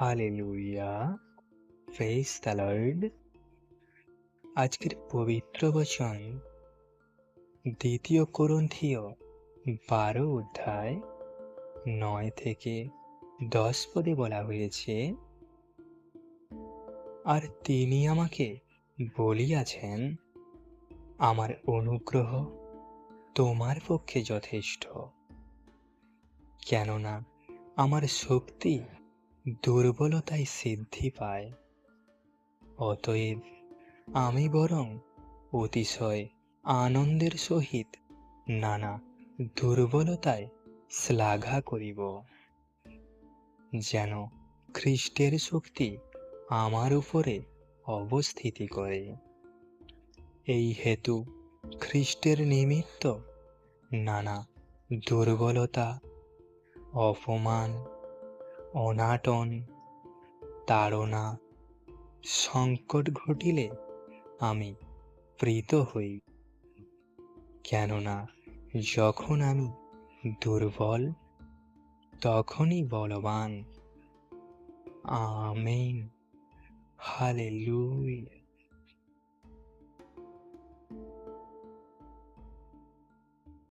Hallelujah press the Lord আজকের পবিত্র বচন দ্বিতীয় করন্থীয় বারো অধ্যায় নয় থেকে দশ পদে বলা হয়েছে, আর তিনি আমাকে বলিয়াছেন, আমার অনুগ্রহ তোমার পক্ষে যথেষ্ট। কেননা আমার শক্তি দুর্বলতায় সিদ্ধি পায়। অতএব আমি বরং অতিশয় আনন্দের সহিত নানা দুর্বলতায় শ্লাঘা করিব। যেন খ্রিস্টের শক্তি আমার উপরে অবস্থিতি করে। এই হেতু খ্রিস্টের নিমিত্ত নানা দুর্বলতা, অপমান অনাটন, তাড়না, সংকট ঘটিলে আমি প্রীত হই। কেননা যখন আমি দুর্বল, তখনই বলবান, আমেন, হালেলুয়া।